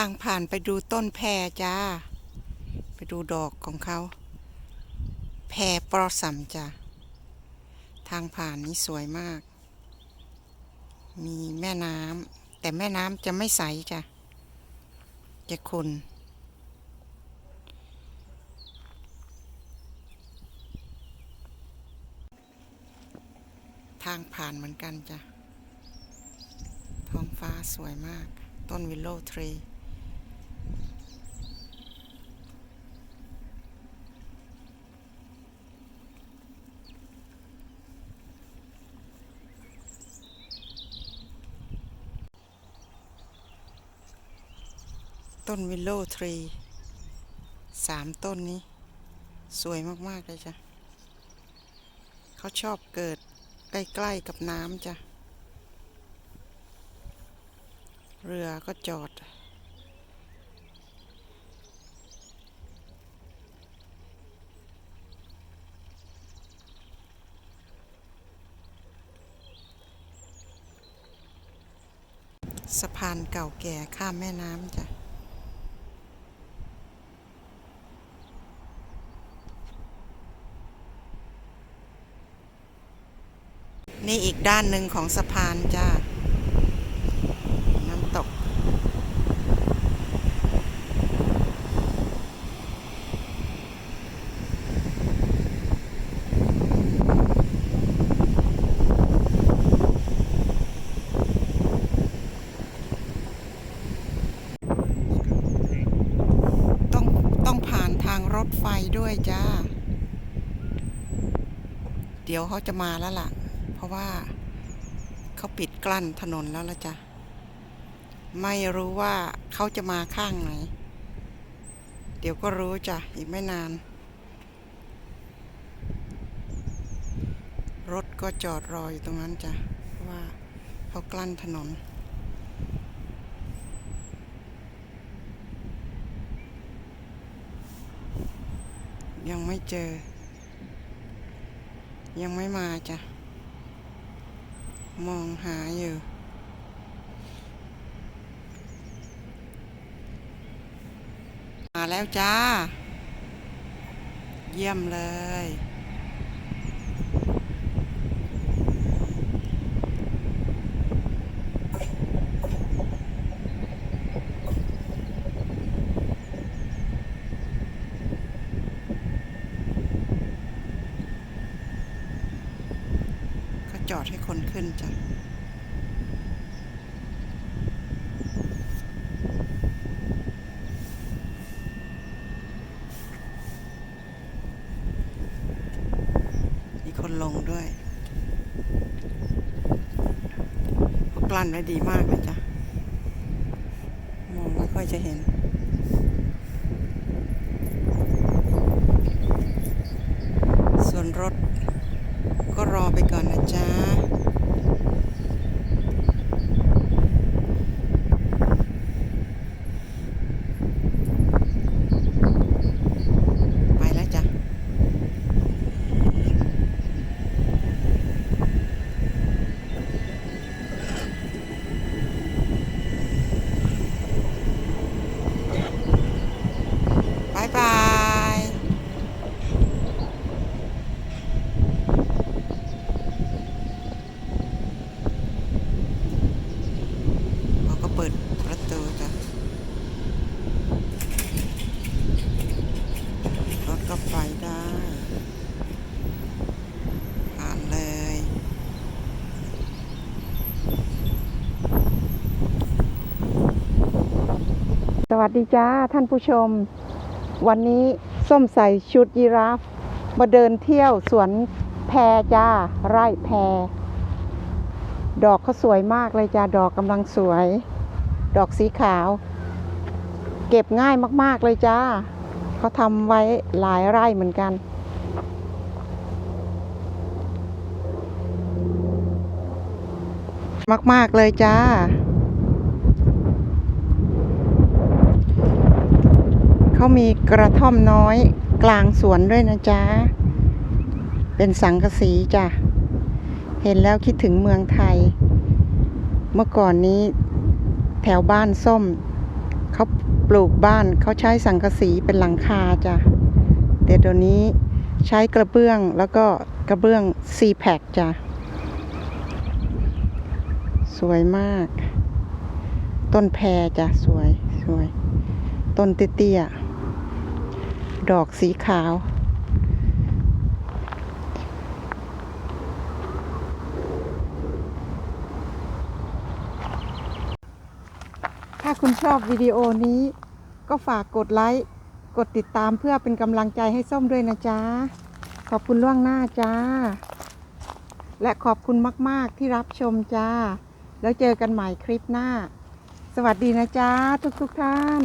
ทางผ่านไปดูต้นแพรจ้า ไปดูดอกของเขา แพรปลอสัมจ้าทางผ่านนี้สวยมาก มีแม่น้ำแต่แม่น้ำจะไม่ใสจ้ะ จะขุนทางผ่านเหมือนกันจ้ะ ท้องฟ้าสวยมาก ต้นวิลโลทรี ต้นวิลโลทรีสามต้นนี้ สวยมาก ๆ เลยจ้ะเขาชอบเกิดใกล้ ๆ กับน้ำจ้ะ เรือก็จอด สะพานเก่าแก่ข้ามแม่น้ำจ้ะ นี่อีกด้านหนึ่งของสะพานจ้าน้ำตก ต้องต้องผ่านทางรถไฟด้วยจ้า เดี๋ยวเขาจะมาแล้วล่ะ เพราะว่าเขาปิดกลั้นถนนแล้วละจ้ะ ไม่รู้ว่าเขาจะมาข้างไหน เดี๋ยวก็รู้จ้ะ อีกไม่นาน รถก็จอดรออยู่ตรงนั้นจ้ะว่าเขากลั้นถนนยังไม่เจอ ยังไม่มาจ้ะ มองหาอยู่ มาแล้วจ้า เยี่ยมเลย จอดให้คนขึ้นจ้ะมีคนลงด้วยกลั้นไว้ดีมากเลยจ้ะ มองไม่ค่อยจะเห็น ส่วนรถ ก็รอไปก่อนนะจ๊ะ ไปแล้วจ้ะ บายบาย เขาก็เปิดประตูจ้ะ รถก็ไปได้ ผ่านเลย ส วัสดีจ้าท่านผู้ชม วันนี้ส้มใส่ชุดยีราฟ มาเดินเที่ยวสวนแพรจ้า ไร่แพร ดอกเขาสวยมากเลยจ้า ดอกกำลังสวย ดอกสีขาว เก็บง่ายมากๆเลยจ้า เขาทำไว้หลายไร่เหมือนกัน มากๆเลยจ้า เขามีกระท่อมน้อยกลางสวนด้วยนะจ๊ะ เป็นสังกะสีจ้ะ เห็นแล้วคิดถึงเมืองไทย เมื่อก่อนนี้แถวบ้านส้ม เขาปลูกบ้านเขาใช้สังกะสีเป็นหลังคาจ้ะ แต่เดี๋ยวนี้ใช้กระเบื้องแล้วก็กระเบื้องซีแพคจ้ะ สวยมาก ต้นแพรจ้ะ สวยสวย ต้นเตี้ยๆ ดอกสีขาว ถ้าคุณชอบวิดีโอนี้ ก็ฝากกดไลค์ กดติดตามเพื่อเป็นกำลังใจให้ส้มด้วยนะจ๊ะ ขอบคุณล่วงหน้าจ้า และขอบคุณมาก ๆ ที่รับชมจ้า แล้วเจอกันใหม่คลิปหน้า สวัสดีนะจ๊ะทุก ๆ ท่าน